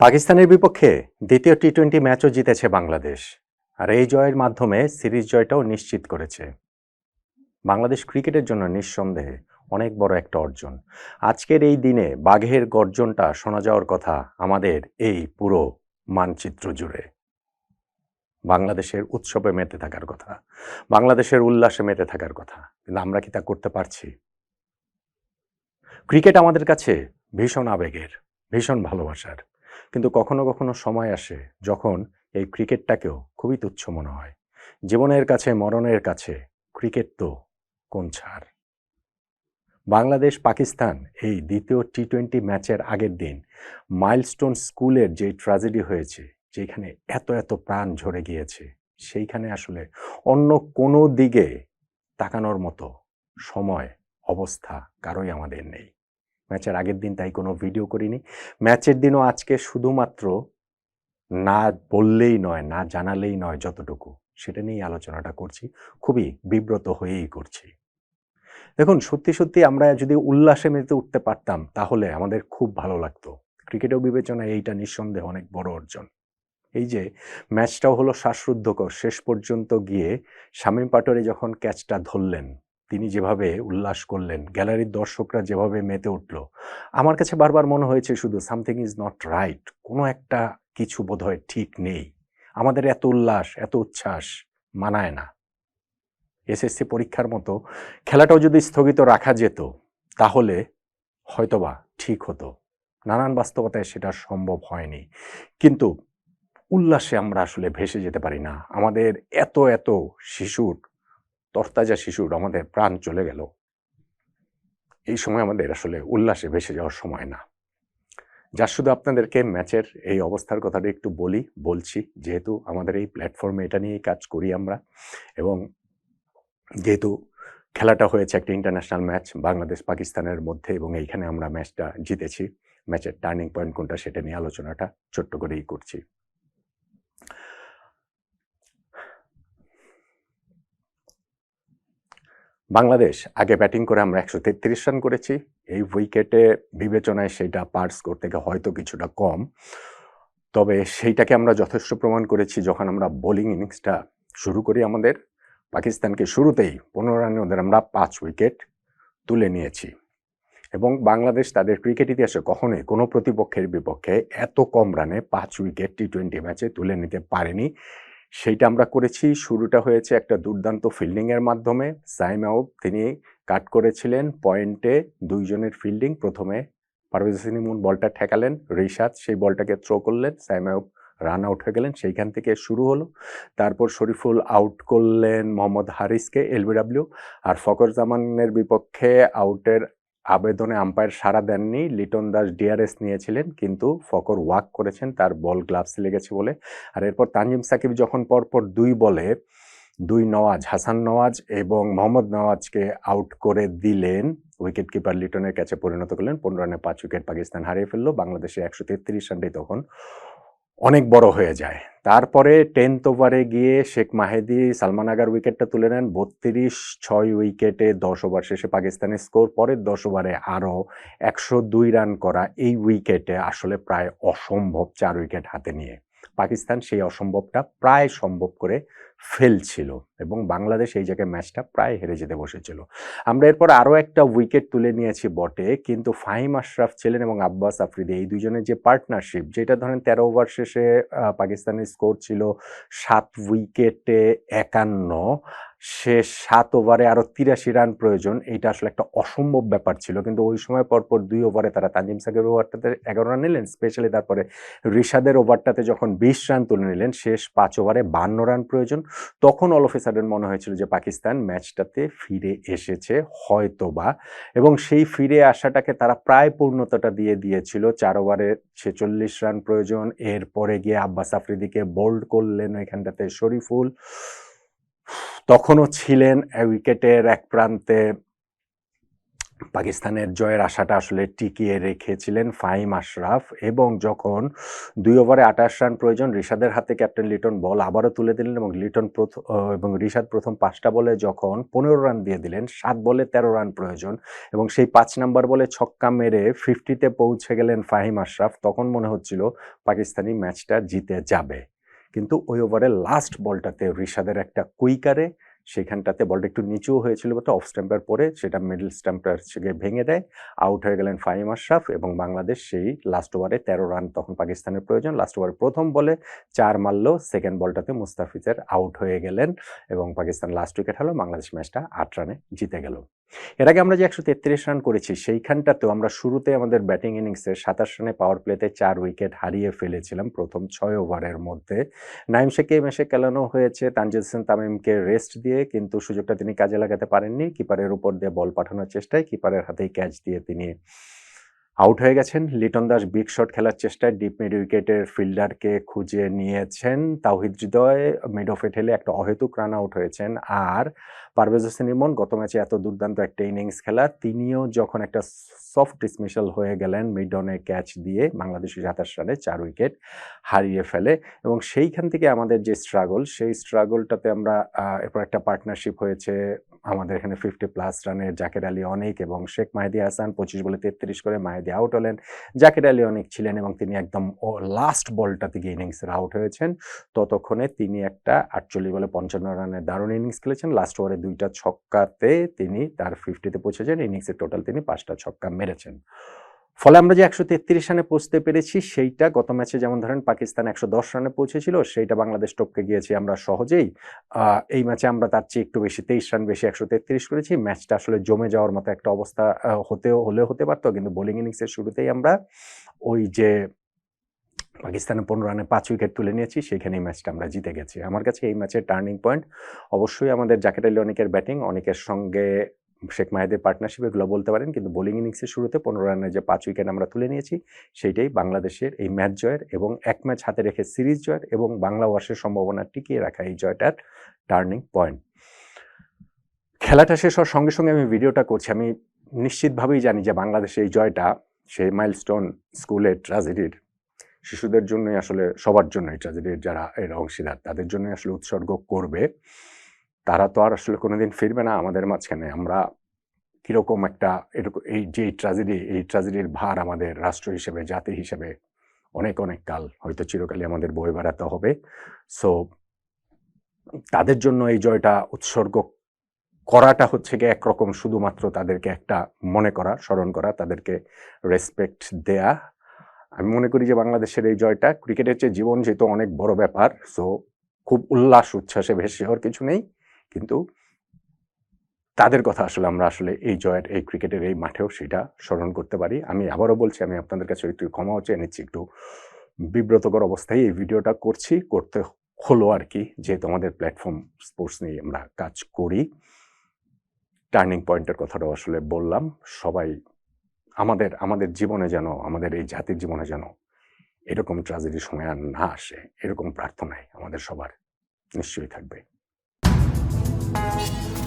পাকিস্তানের বিপক্ষে দ্বিতীয় টি টোয়েন্টি ম্যাচও জিতেছে বাংলাদেশ, আর এই জয়ের মাধ্যমে সিরিজ জয়টাও নিশ্চিত করেছে। বাংলাদেশ ক্রিকেটের জন্য নিঃসন্দেহে অনেক বড় একটা অর্জন। আজকের এই দিনে বাঘের গর্জনটা শোনা যাওয়ার কথা আমাদের এই পুরো মানচিত্র জুড়ে। বাংলাদেশের উৎসবে মেতে থাকার কথা, বাংলাদেশের উল্লাসে মেতে থাকার কথা, কিন্তু আমরা কি তা করতে পারছি? ক্রিকেট আমাদের কাছে ভীষণ আবেগের, ভীষণ ভালোবাসার। কিন্তু কখনো কখনো সময় আসে যখন এই ক্রিকেটটাকেও খুবই তুচ্ছ মনে হয়। জীবনের কাছে, মরণের কাছে ক্রিকেট তো কোন ছাড়? বাংলাদেশ, পাকিস্তান এই দ্বিতীয় টি টোয়েন্টি ম্যাচের আগের দিন মাইলস্টোন স্কুলের যে ট্র্যাজেডি হয়েছে, যেখানে এত এত প্রাণ ঝরে গিয়েছে, সেইখানে আসলে অন্য কোনো দিকে তাকানোর মতো সময়, অবস্থা কারোই আমাদের নেই। ম্যাচের আগের দিন তাই কোনো ভিডিও করিনি। ম্যাচের দিনও আজকে শুধুমাত্র না বললেই নয়, না জানালেই নয় যতটুকু, সেটা নিয়েই আলোচনাটা করছি। খুবই বিব্রত হয়েই করছি। দেখুন, সত্যি সত্যি আমরা যদি উল্লাসে মেতে উঠতে পারতাম, তাহলে আমাদের খুব ভালো লাগতো। ক্রিকেটেও বিবেচনায় এইটা নিঃসন্দেহে অনেক বড় অর্জন। এই যে, ম্যাচটাও হলো শ্বাসরুদ্ধকর। শেষ পর্যন্ত গিয়ে শামীম পাটোয়ারি যখন ক্যাচটা ধরলেন তিনি যেভাবে উল্লাস করলেন, গ্যালারির দর্শকরা যেভাবে মেতে উঠল, আমার কাছে বারবার মনে হয়েছে শুধু সামথিং ইজ নট রাইট কোনো একটা কিছু বোধহয় ঠিক নেই। আমাদের এত উল্লাস, এত উচ্ছ্বাস মানায় না। এসএসসি পরীক্ষার মতো খেলাটাও যদি স্থগিত রাখা যেত, তাহলে হয়তোবা ঠিক হতো। নানান বাস্তবতায় সেটা সম্ভব হয়নি। কিন্তু উল্লাসে আমরা আসলে ভেসে যেতে পারি না। আমাদের এত এত শিশুর তরতাজা শিশুর আমাদের প্রাণ চলে গেল। এই সময় আমাদের আসলে উল্লাসে ভেসে যাওয়ার সময় না। যা শুধু আপনাদেরকে ম্যাচের এই অবস্থার কথাটা একটু বলি, বলছি, যেহেতু আমাদের এই প্ল্যাটফর্মে এটা নিয়েই কাজ করি আমরা এবং যেহেতু খেলাটা হয়েছে একটা ইন্টারন্যাশনাল ম্যাচ বাংলাদেশ পাকিস্তানের মধ্যে এবং এইখানে আমরা ম্যাচটা জিতেছি ম্যাচের টার্নিং পয়েন্ট কোনটা সেটা নিয়ে আলোচনাটা ছোট্ট করেই করছি। বাংলাদেশ, আগে ব্যাটিং করে আমরা একশো তেত্রিশ রান করেছি। এই উইকেটে বিবেচনায় সেইটা পার স্কোর থেকে হয়তো কিছুটা কম। তবে সেইটাকে আমরা যথেষ্ট প্রমাণ করেছি যখন আমরা বোলিং ইনিংসটা শুরু করি আমাদের। পাকিস্তানকে শুরুতেই পনেরো রানে ওদের আমরা পাঁচ উইকেট তুলে নিয়েছি। এবং বাংলাদেশ তাদের ক্রিকেট ইতিহাসে কখনোই কোনো প্রতিপক্ষের বিপক্ষে এত কম রানে পাঁচ উইকেট টি টোয়েন্টি ম্যাচে তুলে নিতে পারেনি। সেইটা আমরা করেছি। শুরুটা হয়েছে একটা দুর্দান্ত ফিল্ডিংয়ের মাধ্যমে। সাইম আউব তিনি কাট করেছিলেন পয়েন্টে দুইজনের ফিল্ডিং প্রথমে পারভেজ হোসেন বলটা ঠেকালেন। রিশাদ সেই বলটাকে থ্রো করলেন। সাইম আউব রান আউট হয়ে গেলেন। সেইখান থেকে শুরু হলো। তারপর শরীফুল আউট করলেন মোহাম্মদ হারিসকে এলবিডাব্লিউ আর ফকর জামানের বিপক্ষে আউটের আবেদনে আম্পায়ার সাড়া দেননি। লিটন দাস ডিআরএস নিয়েছিলেন, কিন্তু ফকর ওয়াক করেছেন, তার বল গ্লাভস লেগেছে বলে। আর এরপর তানজিম সাকিব যখন পরপর দুই বলে, দুই নওয়াজ, হাসান নওয়াজ এবং মোহাম্মদ নওয়াজকে আউট করে দিলেন উইকেট কিপার লিটনের ক্যাচে পরিণত করলেন। পনেরো রানে পাঁচ উইকেট পাকিস্তান হারিয়ে ফেলল। বাংলাদেশে একশো তেত্রিশ রানটাই তখন অনেক বড় হয়ে যায়। তারপরে টেন্থ ওভারে গিয়ে শেখ মাহেদি সালমান আগার উইকেটটা তুলে নেন। বত্রিশ ছয় উইকেটে দশ ওভার শেষে পাকিস্তানের স্কোর পরের দশ ওভারে আরও একশো দুই রান করা এই উইকেটে আসলে প্রায় অসম্ভব চার উইকেট হাতে নিয়ে। পাকিস্তান সেই অসম্ভবটা প্রায় সম্ভব করে ফেলছিল এবং বাংলাদেশ এই জায়গায় ম্যাচটা প্রায় হেরে যেতে বসেছিল। আমরা এরপর আরও একটা উইকেট তুলে নিয়েছি বটে, কিন্তু ফাহিম আশরাফ ছিলেন এবং আব্বাস আফ্রিদি এই দুজনের যে পার্টনারশিপ যেটা ধরেন তেরো ওভার শেষে পাকিস্তানের স্কোর ছিল সাত উইকেটে একান্ন শেষ সাত ওভারে আরও তিরাশি রান প্রয়োজন, এইটা আসলে একটা অসম্ভব ব্যাপার ছিল। কিন্তু ওই সময় পরপর দুই ওভারে তারা তানজিম সাকিবের ওভারটাতে এগারো রান নিলেন, স্পেশালি তারপরে রিশাদের ওভারটাতে যখন বিশ রান তুলে নিলেন, শেষ পাঁচ ওভারে বান্ন রান প্রয়োজন। তখন অল অফ সাডেন মনে হয়েছিল যে পাকিস্তান ম্যাচটাতে ফিরে এসেছে হয়তোবা। এবং সেই ফিরে আসাটাকে তারা প্রায় পূর্ণতাটা দিয়ে দিয়েছিল। চার ওভারে ছেচল্লিশ রান প্রয়োজন, এরপরে গিয়ে আব্বাস আফ্রিদিকে বোল্ড করলেন এখানটাতে শরীফুল। তখনও ছিলেন উইকেটের এক প্রান্তে। পাকিস্তানের জয়ের আশাটা আসলে টিকিয়ে রেখেছিলেন ফাহিম আশরাফ এবং যখন দুই ওভারে আঠাশ রান প্রয়োজন, রিশাদের হাতে ক্যাপ্টেন লিটন বল আবারও তুলে দিলেন এবং লিটন প্রথম এবং রিশাদ প্রথম পাঁচটা বলে যখন পনেরো রান দিয়ে দিলেন, সাত বলে তেরো রান প্রয়োজন এবং সেই পাঁচ নাম্বার বলে ছক্কা মেরে ফিফটিতে পৌঁছে গেলেন ফাহিম আশরাফ, তখন মনে হচ্ছিল পাকিস্তানি ম্যাচটা জিতে যাবে। কিন্তু ওই ওভারের লাস্ট বলটাতে রিশাদের একটা কুইকারে সেইখানটাতে বলটা একটু নিচু হয়েছিল বলতে অফ স্ট্যাম্পের পরে সেটা মিডল স্ট্যাম্পটার থেকে ভেঙে দেয় আউট হয়ে গেলেন ফাহিম আশরাফ এবং বাংলাদেশ সেই লাস্ট ওভারে তেরো রান তখন পাকিস্তানের প্রয়োজন লাস্ট ওভারে প্রথম বলে চার মারল সেকেন্ড বলটাতে মুস্তাফিজের আউট হয়ে গেলেন এবং পাকিস্তান লাস্ট উইকেট হলো বাংলাদেশ ম্যাচটা আট রানে জিতে গেল। এর আগে আমরা যে একশো তেত্রিশ রান করেছি, সেইখানটাতেও আমরা শুরুতে আমাদের ব্যাটিং ইনিংসে সাতাশ রানে পাওয়ার প্লেতে চার উইকেট হারিয়ে ফেলেছিলাম প্রথম ছয় ওভারের মধ্যে। নাইম শেখকে মেশে খেলানো হয়েছে তানজিদ তামিমকে রেস্ট দিয়ে, কিন্তু সুযোগটা তিনি কাজে লাগাতে পারেননি। কিপারের উপর দিয়ে বল পাঠানোর চেষ্টায় কিপারের হাতেই ক্যাচ দিয়ে তিনি আউট হয়ে গেছেন। লিটন দাস বিগ শট খেলার চেষ্টায় ডিপ মিড উইকেটের ফিল্ডারকে খুঁজে নিয়েছেন। তাওহিদ হৃদয়, মিড অফে ঠেলে একটা অহেতুক রান আউট হয়েছেন। আর পারভেজ হোসেন ইমন, গত ম্যাচে এত দুর্দান্ত একটা ইনিংস খেলা, তিনিও যখন একটা সফট ডিসমিশাল হয়ে গেলেন মিড অনে ক্যাচ দিয়ে বাংলাদেশি সাতাশ রানে চার উইকেট হারিয়ে ফেলে। এবং সেইখান থেকে আমাদের যে স্ট্রাগল সেই স্ট্রাগলটাতে আমরা এরপর একটা পার্টনারশিপ হয়েছে আমাদের এখানে ফিফটি প্লাস রানে জাকের আলী অনেক এবং শেখ মাহেদি হাসান, পঁচিশ বলে তেত্রিশ করে মাহেদি আউট হলেন। জাকের আলী অনেক ছিলেন এবং তিনি একদম লাস্ট বলটা থেকে ইনিংসের আউট হয়েছেন। ততক্ষণে তিনি একটা আটচল্লিশ বলে পঞ্চান্ন রানের দারুণ ইনিংস খেলেছেন। লাস্ট ওভারে দুইটা ছক্কাতে তিনি তার ফিফটিতে পৌঁছেছেন। ইনিংসের টোটাল তিনি পাঁচটা ছক্কা মেরেছেন। ফলে আমরা যে একশো তেত্রিশ রানে পৌঁছতে পেরেছি, সেইটা গত ম্যাচে যেমন ধরেন পাকিস্তান একশো দশ রানে পৌঁছেছিল, সেইটা বাংলাদেশ টপকে গিয়েছি আমরা সহজেই। এই ম্যাচে আমরা তার চেয়ে একটু বেশি তেইশ রান বেশি একশো তেত্রিশ করেছি। ম্যাচটা আসলে জমে যাওয়ার মতো একটা অবস্থা হতেও, হলেও হতে পারতো, কিন্তু বোলিং ইনিংসের শুরুতেই আমরা ওই যে পাকিস্তানে পনেরো রানে পাঁচ উইকেট তুলে নিয়েছি সেখানে এই ম্যাচটা আমরা জিতে গেছি। আমার কাছে এই ম্যাচের টার্নিং পয়েন্ট অবশ্যই আমাদের জাকেট আলী অনেকের ব্যাটিং, অনেকের সঙ্গে শেখ মাহিদের পার্টনারশিপ এগুলো বলতে পারেন, কিন্তু বোলিং ইনিংসের শুরুতে পনেরো রানে যে পাঁচ উইকেট আমরা তুলে নিয়েছি, সেইটাই বাংলাদেশের এই ম্যাচ জয়ের এবং এক ম্যাচ হাতে রেখে সিরিজ জয়ের এবং বাংলা ওয়াশের সম্ভাবনা টিকিয়ে রাখা এই জয়টার টার্নিং পয়েন্ট খেলাটা শেষ হওয়ার সঙ্গে সঙ্গে আমি ভিডিওটা করছি। আমি নিশ্চিতভাবেই জানি যে বাংলাদেশে এই জয়টা সেই মাইলস্টোন স্কুলের ট্রাজেডির শিশুদের জন্যই আসলে, সবার জন্যই ট্রাজেডির যারা এর অংশীদার, তাদের জন্যই আসলে উৎসর্গ করবে। তারা তো আর আসলে কোনোদিন ফিরবে না আমাদের মাঝখানে। আমরা কীরকম একটা এরকম, এই যে ট্রাজেডি এই ট্রাজেডির ভার আমাদের রাষ্ট্র হিসেবে, জাতি হিসেবে অনেক অনেক কাল হয়তো চিরকালই আমাদের বয়ে বেড়াতে হবে। সো তাদের জন্য এই জয়টা উৎসর্গ করাটা হচ্ছে গিয়ে একরকম শুধুমাত্র তাদেরকে একটা মনে করা, স্মরণ করা, তাদেরকে রেসপেক্ট দেয়া। আমি মনে করি যে বাংলাদেশের এই জয়টা ক্রিকেটের চেয়ে জীবন যেহেতু অনেক বড় ব্যাপার সো খুব উল্লাস, উচ্ছ্বাসে ভেসে হওয়ার কিছু নেই। কিন্তু তাদের কথা আসলে আমরা আসলে এই জয়ের, এই ক্রিকেটের এই মাঠেও সেটা স্মরণ করতে পারি। আমি আবারও বলছি, আমি আপনাদের কাছে একটু ক্ষমাও চেয়ে নিচ্ছি, একটু বিব্রতকর অবস্থায় এই ভিডিওটা করছি, করতে হলো আর কি, যেহেতু আমাদের প্ল্যাটফর্ম স্পোর্টস নিয়ে আমরা কাজ করি। টার্নিং পয়েন্টের কথাটাও আসলে বললাম, সবাই আমাদের আমাদের জীবনে যেন, আমাদের এই জাতির জীবনে যেন এরকম ট্রাজেডির সময় আর না আসে, এরকম প্রার্থনায় আমাদের সবার নিশ্চয়ই থাকবে। Thank you.